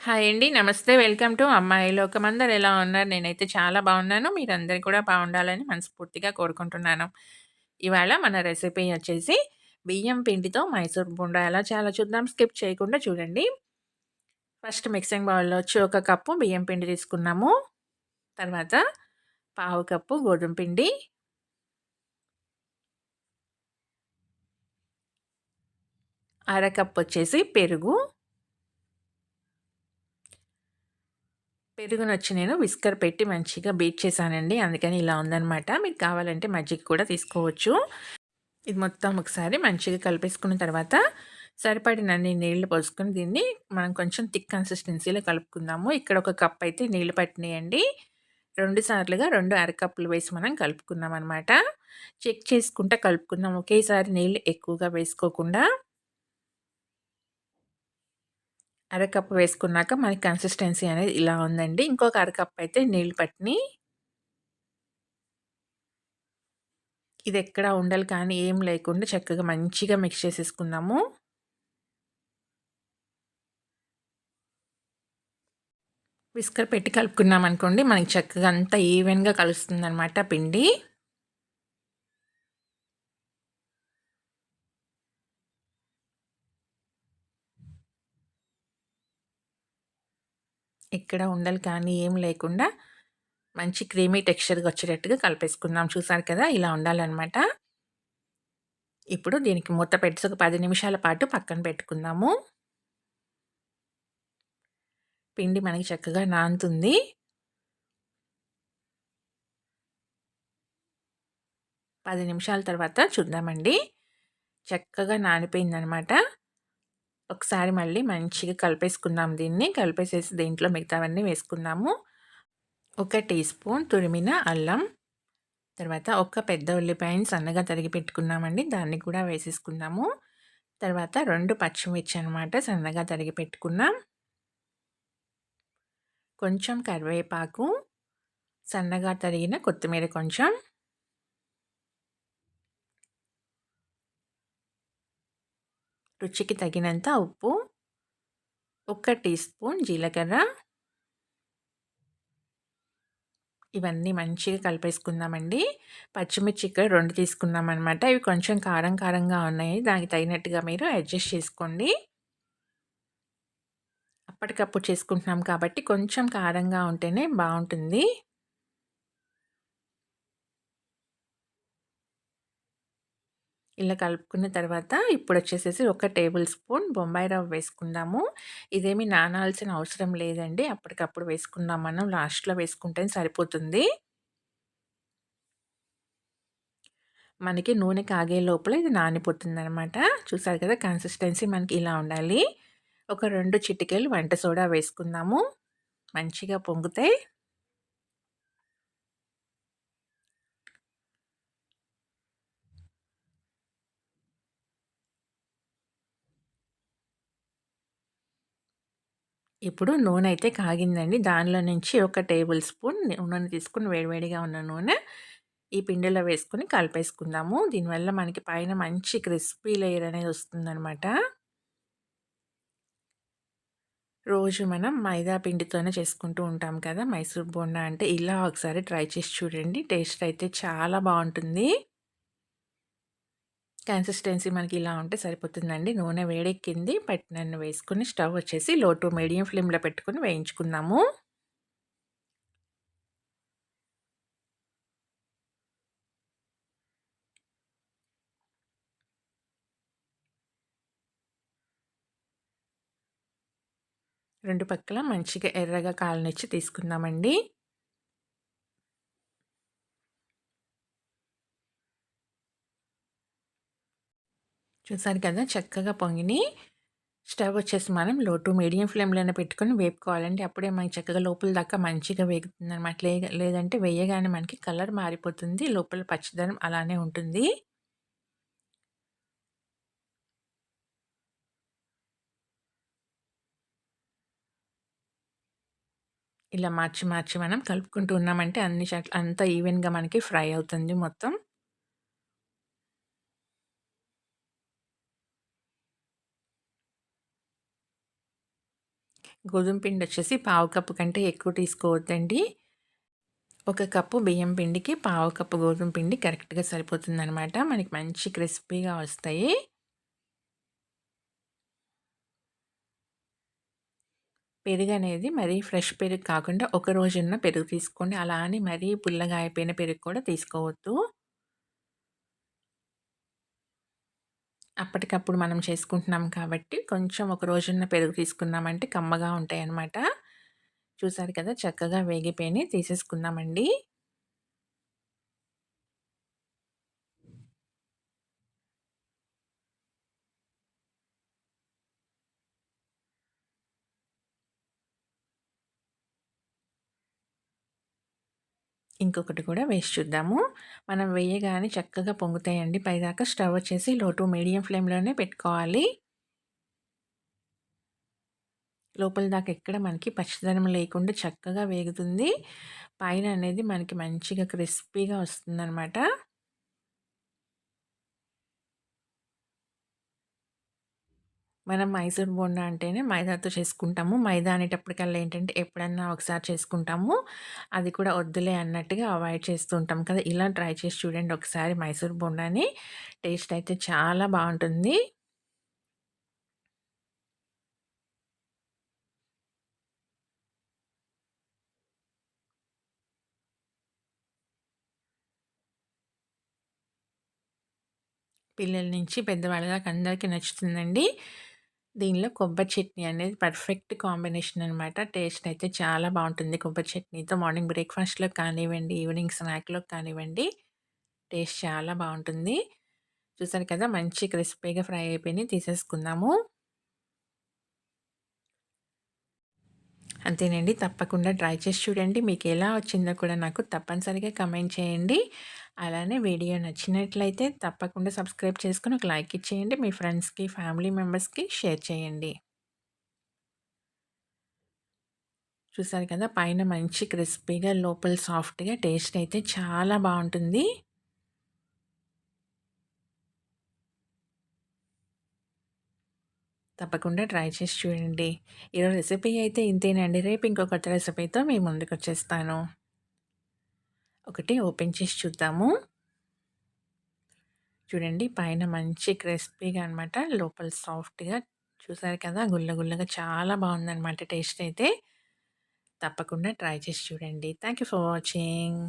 Hi అండి. నమస్తే. Welcome to అమ్మాయి లోకం. అందరు ఎలా ఉన్నారు? నేనైతే చాలా బాగున్నాను. మీరందరూ కూడా బాగుండాలని మనస్ఫూర్తిగా కోరుకుంటున్నాను. ఇవాళ మన రెసిపీ వచ్చేసి బియ్యం పిండితో మైసూర్ బుండా ఎలా చాలా చూద్దాం. స్కిప్ చేయకుండా చూడండి. ఫస్ట్ మిక్సింగ్ బౌల్‌లో వచ్చి ఒక కప్పు బియ్యం పిండి తీసుకున్నాము. తర్వాత పావు కప్పు గోధుమ పిండి అర కప్ వచ్చేసి పెరుగు పెరుగునొచ్చి నేను విస్కర్ పెట్టి మంచిగా బీట్ చేశానండి. అందుకని ఇలా ఉందనమాట మీకు కావాలంటే మజ్జిగ కూడా తీసుకోవచ్చు. ఇది మొత్తం ఒకసారి మంచిగా కలిపేసుకున్న తర్వాత సరిపడినన్ని నీళ్ళు పోసుకొని దీన్ని మనం కొంచెం థిక్ కన్సిస్టెన్సీలో కలుపుకుందాము. ఇక్కడ ఒక కప్ అయితే నీళ్ళు పట్టినాయండి. రెండు సార్లుగా రెండు అరకప్పులు వేసి మనం కలుపుకుందాం అనమాట చెక్ చేసుకుంటా కలుపుకుందాం. ఒకేసారి నీళ్ళు ఎక్కువగా వేసుకోకుండా అరకప్పు వేసుకున్నాక మనకి కన్సిస్టెన్సీ అనేది ఇలా ఉందండి. ఇంకొక అరకప్పు అయితే నీళ్ళు పట్టిని ఇది ఎక్కడ ఉండాలి కానీ ఏం లేకుండా చక్కగా మంచిగా మిక్స్ చేసేసుకున్నాము విస్కర్ పెట్టి కలుపుకున్నాం అనుకోండి మనకి చక్కగా అంతా ఈవెన్గా కలుస్తుంది అనమాట పిండి. ఎక్కడ ఉండలు కానీ ఏం లేకుండా మంచి క్రీమీ టెక్స్చర్గా వచ్చేటట్టుగా కలిపేసుకుందాం. చూసారు కదా? ఇలా ఉండాలన్నమాట. ఇప్పుడు దీనికి మూత పెట్టి ఒక పది నిమిషాల పాటు పక్కన పెట్టుకుందాము. పిండి మనకి చక్కగా నానుతుంది. పది నిమిషాల తర్వాత చూద్దామండి. చక్కగా నానిపోయిందనమాట ఒకసారి మళ్ళీ మంచిగా కలిపేసుకుందాం దీన్ని. కలిపేసేసి దీంట్లో మిగతావన్నీ వేసుకున్నాము ఒక టీ స్పూన్ తురిమిన అల్లం. తర్వాత ఒక పెద్ద ఉల్లిపాయని సన్నగా తరిగి పెట్టుకున్నామండి. దాన్ని కూడా వేసేసుకున్నాము తర్వాత రెండు పచ్చిమిర్చి అనమాట సన్నగా తరిగి పెట్టుకున్నాం. కొంచెం కరివేపాకు సన్నగా తరిగిన కొత్తిమీర కొంచెం. రుచికి తగినంత ఉప్పు ఒక టీ స్పూన్ జీలకర్ర. ఇవన్నీ మంచిగా కలిపేసుకుందామండి. పచ్చిమిర్చి ఇక్కడ రెండు తీసుకున్నాం అనమాట ఇవి కొంచెం కారం కారంగా ఉన్నాయి. దానికి తగినట్టుగా మీరు అడ్జస్ట్ చేసుకోండి. అప్పటికప్పుడు చేసుకుంటున్నాం కాబట్టి కొంచెం కారంగా ఉంటేనే బాగుంటుంది. ఇలా కలుపుకున్న తర్వాత ఇప్పుడు వచ్చేసేసి ఒక టేబుల్ స్పూన్ బొంబాయి రవ్వ వేసుకుందాము. ఇదేమి నానాల్సిన అవసరం లేదండి. అప్పటికప్పుడు వేసుకుందాం మనం లాస్ట్లో వేసుకుంటే సరిపోతుంది. మనకి నూనె కాగే లోపల ఇది నానిపోతుంది అనమాట చూసారు కదా కన్సిస్టెన్సీ మనకి ఇలా ఉండాలి. ఒక రెండు చిటికెలు వంట సోడా వేసుకుందాము. మంచిగా పొంగుతాయి ఇప్పుడు నూనె అయితే కాగిందండి. దానిలో నుంచి ఒక టేబుల్ స్పూన్ నూనె తీసుకుని వేడివేడిగా ఉన్న నూనె ఈ పిండిలో వేసుకొని కలిపేసుకుందాము. దీనివల్ల మనకి పైన మంచి క్రిస్పీ లేయర్ అనేది వస్తుందనమాట రోజు మనం మైదా పిండితోనే చేసుకుంటూ ఉంటాం కదా! మైసూర్ బోండా అంటే ఇలా ఒకసారి ట్రై చేసి చూడండి. టేస్ట్ అయితే చాలా బాగుంటుంది. కన్సిస్టెన్సీ మనకి ఇలా ఉంటే సరిపోతుందండి. నూనె వేడెక్కింది పట్టినన్ను వేసుకుని స్టవ్ వచ్చేసి లో టు మీడియం ఫ్లేమ్లో పెట్టుకుని వేయించుకుందాము. రెండు పక్కల మంచిగా ఎర్రగా కాలనిచ్చి తీసుకుందామండి. చూసారు కదా చక్కగా పొంగిని. స్టవ్ వచ్చేసి మనం లో టు మీడియం ఫ్లేమ్లోనే పెట్టుకొని వేపుకోవాలండి. అప్పుడే మనకి చక్కగా లోపల దాకా మంచిగా వేగుతుంది అనమాట లేదంటే వేయగానే మనకి కలర్ మారిపోతుంది. లోపల పచ్చదనం అలానే ఉంటుంది. ఇలా మార్చి మార్చి మనం కలుపుకుంటూ ఉన్నామంటే అన్ని చోట్ల అంతా ఈవెన్గా మనకి ఫ్రై అవుతుంది మొత్తం. గోధుమ పిండి వచ్చేసి పావు కప్పు కంటే ఎక్కువ తీసుకోవద్దండి. ఒక కప్పు బియ్యం పిండికి పావు కప్పు గోధుమ పిండి కరెక్ట్గా సరిపోతుందనమాట మనకి మంచి క్రిస్పీగా వస్తాయి. పెరుగు అనేది మరీ ఫ్రెష్ పెరుగు కాకుండా ఒక రోజున్న పెరుగు తీసుకోండి. అలా అని మరీ పుల్లగా అయిపోయిన పెరుగు కూడా తీసుకోవద్దు. అప్పటికప్పుడు మనం చేసుకుంటున్నాం కాబట్టి కొంచెం ఒక రోజున్న పెరుగు తీసుకున్నామంటే కమ్మగా ఉంటాయి అన్నమాట చూసారు కదా చక్కగా వేగిపోయి తీసేసుకున్నామండి ఇంకొకటి కూడా వేసి చూద్దాము. మనం వేయగానే చక్కగా పొంగుతాయండి. పైదాకా స్టవ్ వచ్చేసి లో టు మీడియం ఫ్లేమ్లోనే పెట్టుకోవాలి. లోపల దాకా ఎక్కడ మనకి పచ్చదనం లేకుండా చక్కగా వేగుతుంది. పైన అనేది మనకి మంచిగా క్రిస్పీగా వస్తుందన్నమాట. మనం మైసూర్ బోండా అంటేనే మైదాతో చేసుకుంటాము. మైదా అనేటప్పటికల్లా ఏంటంటే ఎప్పుడన్నా ఒకసారి చేసుకుంటాము. అది కూడా వద్దులే అన్నట్టుగా అవాయిడ్ చేస్తూ ఉంటాం కదా. ఇలా ట్రై చేసి చూడండి ఒకసారి మైసూర్ బోండాని. టేస్ట్ అయితే చాలా బాగుంటుంది. పిల్లల నుంచి పెద్దవాళ్ళ దాకా అందరికీ నచ్చుతుందండి. దీనిలో కొబ్బరి చట్నీ అనేది పర్ఫెక్ట్ కాంబినేషన్ అనమాట టేస్ట్ అయితే చాలా బాగుంటుంది కొబ్బరి చట్నీతో. మార్నింగ్ బ్రేక్ఫాస్ట్లో కానివ్వండి ఈవినింగ్ స్నాక్లో కానివ్వండి టేస్ట్ చాలా బాగుంటుంది. చూసారు కదా మంచి క్రిస్పీగా ఫ్రై అయిపోయి తీసేసుకుందాము. అంతేనండి. తప్పకుండా ట్రై చేసి చూడండి. మీకు ఎలా వచ్చిందో కూడా నాకు తప్పనిసరిగా కమెంట్ చేయండి. అలానే వీడియో నచ్చినట్లయితే తప్పకుండా సబ్స్క్రైబ్ చేసుకుని ఒక లైక్ ఇచ్చేయండి. మీ ఫ్రెండ్స్కి ఫ్యామిలీ మెంబర్స్కి షేర్ చేయండి. చూసారు కదా పైన మంచి క్రిస్పీగా లోపల సాఫ్ట్గా టేస్ట్ అయితే చాలా బాగుంటుంది. తప్పకుండా ట్రై చేసి చూడండి. ఈరోజు రెసిపీ అయితే ఇంతేనండి. రేపు ఇంకొక కొత్త రెసిపీతో మీ ముందుకు వచ్చేస్తాను ఒకటి ఓపెన్ చేసి చూద్దాము. చూడండి పైన మంచి క్రిస్పీగా అనమాట లోపల సాఫ్ట్గా చూసారు కదా గుల్ల గుల్లగా చాలా బాగుందనమాట టేస్ట్ అయితే. తప్పకుండా ట్రై చేసి చూడండి. Thank you for watching.